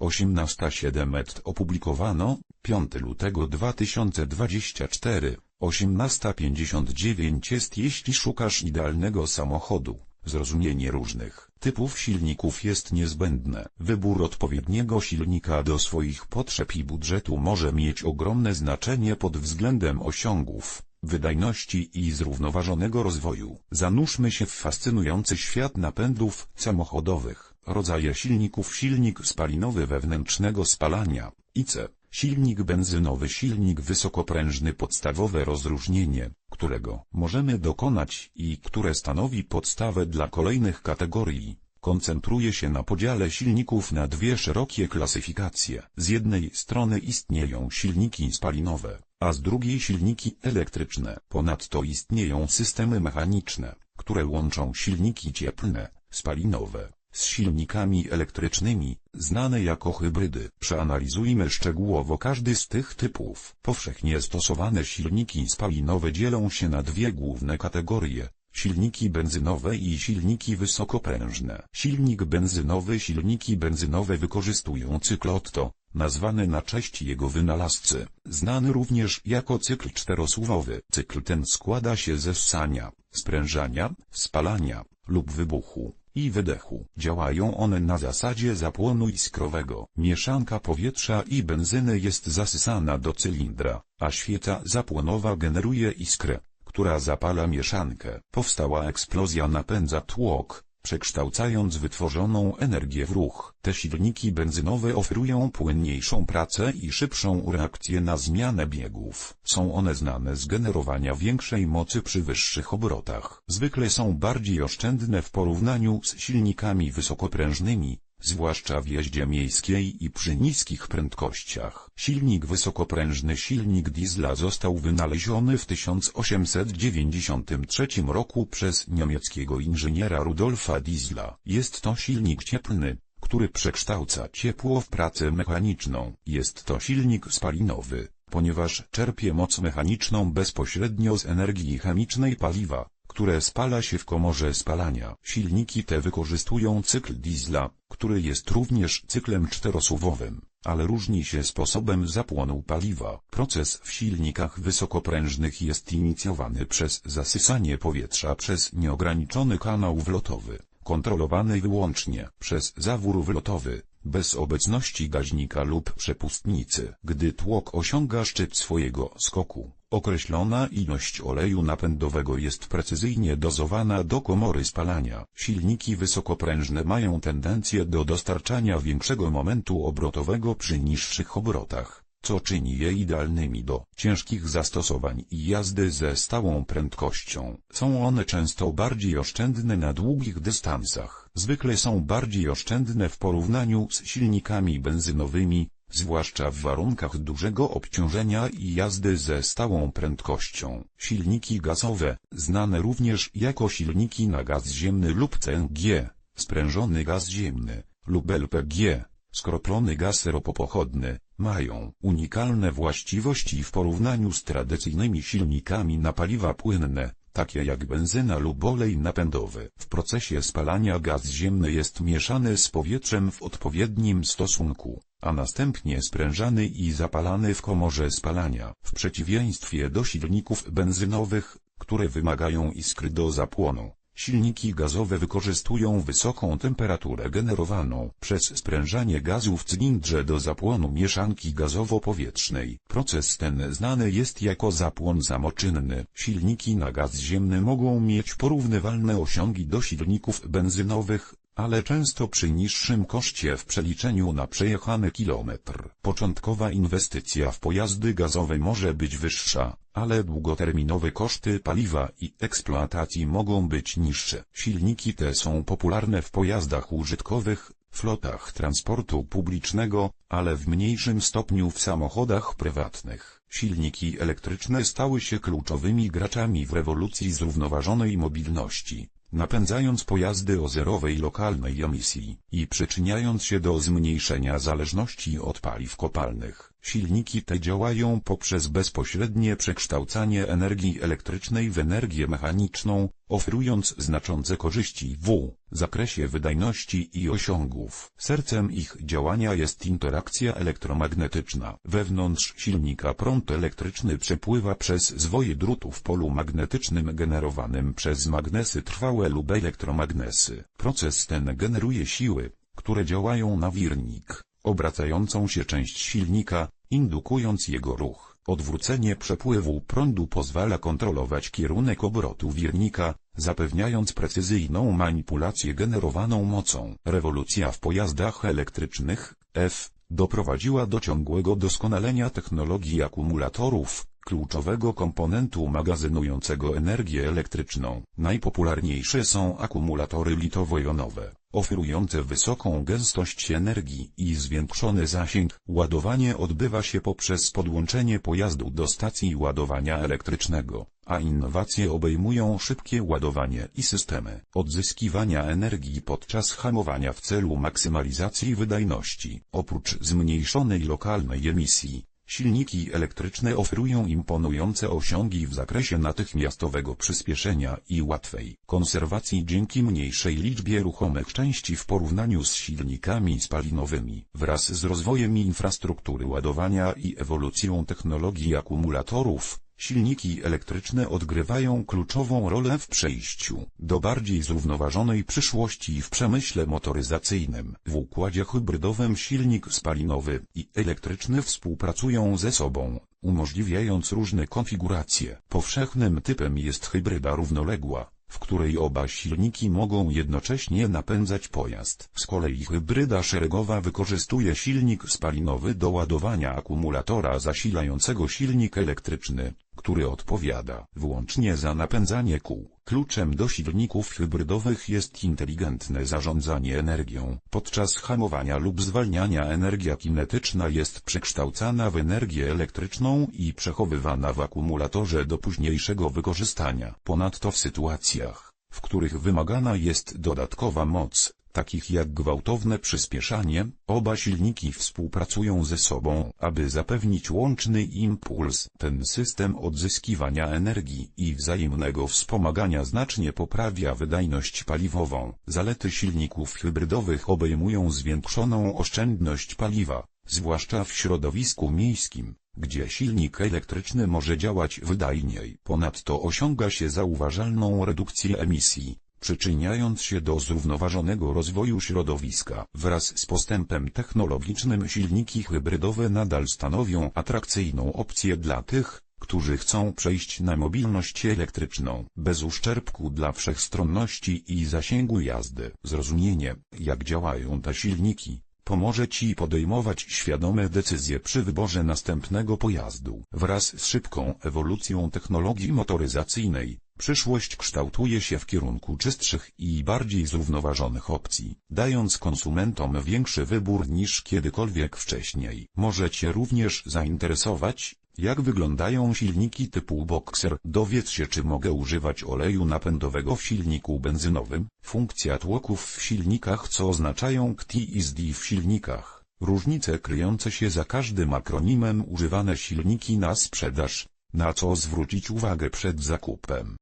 18.07 et opublikowano 5 lutego 2024 18.59 jest jeśli szukasz idealnego samochodu. Zrozumienie różnych typów silników jest niezbędne. Wybór odpowiedniego silnika do swoich potrzeb i budżetu może mieć ogromne znaczenie pod względem osiągów wydajności i zrównoważonego rozwoju. Zanurzmy się w fascynujący świat napędów samochodowych. Rodzaje silników Silnik spalinowy wewnętrznego spalania, IC. Silnik benzynowy Silnik wysokoprężny Podstawowe rozróżnienie, którego możemy dokonać i które stanowi podstawę dla kolejnych kategorii koncentruje się na podziale silników na dwie szerokie klasyfikacje. Z jednej strony istnieją silniki spalinowe, a z drugiej silniki elektryczne. Ponadto istnieją systemy mechaniczne, które łączą silniki cieplne, spalinowe, z silnikami elektrycznymi, znane jako hybrydy. Przeanalizujmy szczegółowo każdy z tych typów. Powszechnie stosowane silniki spalinowe dzielą się na dwie główne kategorie. Silniki benzynowe i silniki wysokoprężne. Silnik benzynowy Silniki benzynowe wykorzystują cykl Otto, nazwany na cześć jego wynalazcy, znany również jako cykl czterosłowowy. Cykl ten składa się ze ssania, sprężania, spalania lub wybuchu i wydechu. Działają one na zasadzie zapłonu iskrowego. Mieszanka powietrza i benzyny jest zasysana do cylindra, a świeca zapłonowa generuje iskrę która zapala mieszankę. Powstała eksplozja napędza tłok, przekształcając wytworzoną energię w ruch. Te silniki benzynowe oferują płynniejszą pracę i szybszą reakcję na zmianę biegów. Są one znane z generowania większej mocy przy wyższych obrotach. Zwykle są bardziej oszczędne w porównaniu z silnikami wysokoprężnymi, zwłaszcza w jeździe miejskiej i przy niskich prędkościach. Silnik wysokoprężny silnik diesla został wynaleziony w 1893 roku przez niemieckiego inżyniera Rudolfa Diesla. Jest to silnik cieplny, który przekształca ciepło w pracę mechaniczną. Jest to silnik spalinowy, ponieważ czerpie moc mechaniczną bezpośrednio z energii chemicznej paliwa które spala się w komorze spalania. Silniki te wykorzystują cykl diesla, który jest również cyklem czterosuwowym, ale różni się sposobem zapłonu paliwa. Proces w silnikach wysokoprężnych jest inicjowany przez zasysanie powietrza przez nieograniczony kanał wlotowy, kontrolowany wyłącznie przez zawór wlotowy, bez obecności gaźnika lub przepustnicy. Gdy tłok osiąga szczyt swojego skoku, określona ilość oleju napędowego jest precyzyjnie dozowana do komory spalania. Silniki wysokoprężne mają tendencję do dostarczania większego momentu obrotowego przy niższych obrotach co czyni je idealnymi do ciężkich zastosowań i jazdy ze stałą prędkością. Są one często bardziej oszczędne na długich dystansach. Zwykle są bardziej oszczędne w porównaniu z silnikami benzynowymi, zwłaszcza w warunkach dużego obciążenia i jazdy ze stałą prędkością. Silniki gazowe, znane również jako silniki na gaz ziemny lub CNG, sprężony gaz ziemny, lub LPG, skroplony gaz ropopochodny, mają unikalne właściwości w porównaniu z tradycyjnymi silnikami na paliwa płynne, takie jak benzyna lub olej napędowy. W procesie spalania gaz ziemny jest mieszany z powietrzem w odpowiednim stosunku, a następnie sprężany i zapalany w komorze spalania. W przeciwieństwie do silników benzynowych, które wymagają iskry do zapłonu. Silniki gazowe wykorzystują wysoką temperaturę generowaną przez sprężanie gazu w cylindrze do zapłonu mieszanki gazowo-powietrznej. Proces ten znany jest jako zapłon samoczynny. Silniki na gaz ziemny mogą mieć porównywalne osiągi do silników benzynowych, ale często przy niższym koszcie w przeliczeniu na przejechany kilometr. Początkowa inwestycja w pojazdy gazowe może być wyższa, ale długoterminowe koszty paliwa i eksploatacji mogą być niższe. Silniki te są popularne w pojazdach użytkowych, flotach transportu publicznego, ale w mniejszym stopniu w samochodach prywatnych. Silniki elektryczne stały się kluczowymi graczami w rewolucji zrównoważonej mobilności, napędzając pojazdy o zerowej lokalnej emisji i przyczyniając się do zmniejszenia zależności od paliw kopalnych. Silniki te działają poprzez bezpośrednie przekształcanie energii elektrycznej w energię mechaniczną, oferując znaczące korzyści w zakresie wydajności i osiągów. Sercem ich działania jest interakcja elektromagnetyczna. Wewnątrz silnika prąd elektryczny przepływa przez zwoje drutu w polu magnetycznym generowanym przez magnesy trwałe lub elektromagnesy. Proces ten generuje siły, które działają na wirnik, obracającą się część silnika, indukując jego ruch. Odwrócenie przepływu prądu pozwala kontrolować kierunek obrotu wirnika, zapewniając precyzyjną manipulację generowaną mocą. Rewolucja w pojazdach elektrycznych, F, doprowadziła do ciągłego doskonalenia technologii akumulatorów, kluczowego komponentu magazynującego energię elektryczną. Najpopularniejsze są akumulatory litowo-jonowe, oferujące wysoką gęstość energii i zwiększony zasięg. Ładowanie odbywa się poprzez podłączenie pojazdu do stacji ładowania elektrycznego, a innowacje obejmują szybkie ładowanie i systemy odzyskiwania energii podczas hamowania w celu maksymalizacji wydajności. Oprócz zmniejszonej lokalnej emisji, Silniki elektryczne oferują imponujące osiągi w zakresie natychmiastowego przyspieszenia i łatwej konserwacji dzięki mniejszej liczbie ruchomych części w porównaniu z silnikami spalinowymi. Wraz z rozwojem infrastruktury ładowania i ewolucją technologii akumulatorów, Silniki elektryczne odgrywają kluczową rolę w przejściu do bardziej zrównoważonej przyszłości w przemyśle motoryzacyjnym. W układzie hybrydowym silnik spalinowy i elektryczny współpracują ze sobą, umożliwiając różne konfiguracje. Powszechnym typem jest hybryda równoległa, w której oba silniki mogą jednocześnie napędzać pojazd. Z kolei hybryda szeregowa wykorzystuje silnik spalinowy do ładowania akumulatora zasilającego silnik elektryczny, który odpowiada wyłącznie za napędzanie kół. Kluczem do silników hybrydowych jest inteligentne zarządzanie energią. Podczas hamowania lub zwalniania energia kinetyczna jest przekształcana w energię elektryczną i przechowywana w akumulatorze do późniejszego wykorzystania. Ponadto w sytuacjach, w których wymagana jest dodatkowa moc, takich jak gwałtowne przyspieszanie, oba silniki współpracują ze sobą, aby zapewnić łączny impuls. Ten system odzyskiwania energii i wzajemnego wspomagania znacznie poprawia wydajność paliwową. Zalety silników hybrydowych obejmują zwiększoną oszczędność paliwa, zwłaszcza w środowisku miejskim gdzie silnik elektryczny może działać wydajniej. Ponadto osiąga się zauważalną redukcję emisji, przyczyniając się do zrównoważonego rozwoju środowiska. Wraz z postępem technologicznym silniki hybrydowe nadal stanowią atrakcyjną opcję dla tych, którzy chcą przejść na mobilność elektryczną, bez uszczerbku dla wszechstronności i zasięgu jazdy. Zrozumienie, jak działają te silniki, pomoże Ci podejmować świadome decyzje przy wyborze następnego pojazdu. Wraz z szybką ewolucją technologii motoryzacyjnej, przyszłość kształtuje się w kierunku czystszych i bardziej zrównoważonych opcji, dając konsumentom większy wybór niż kiedykolwiek wcześniej. Może Cię również zainteresować, jak wyglądają silniki typu Boxer? Dowiedz się czy mogę używać oleju napędowego w silniku benzynowym? Funkcja tłoków w silnikach co oznaczają KT i SD w silnikach? Różnice kryjące się za każdym akronimem używane silniki na sprzedaż, na co zwrócić uwagę przed zakupem.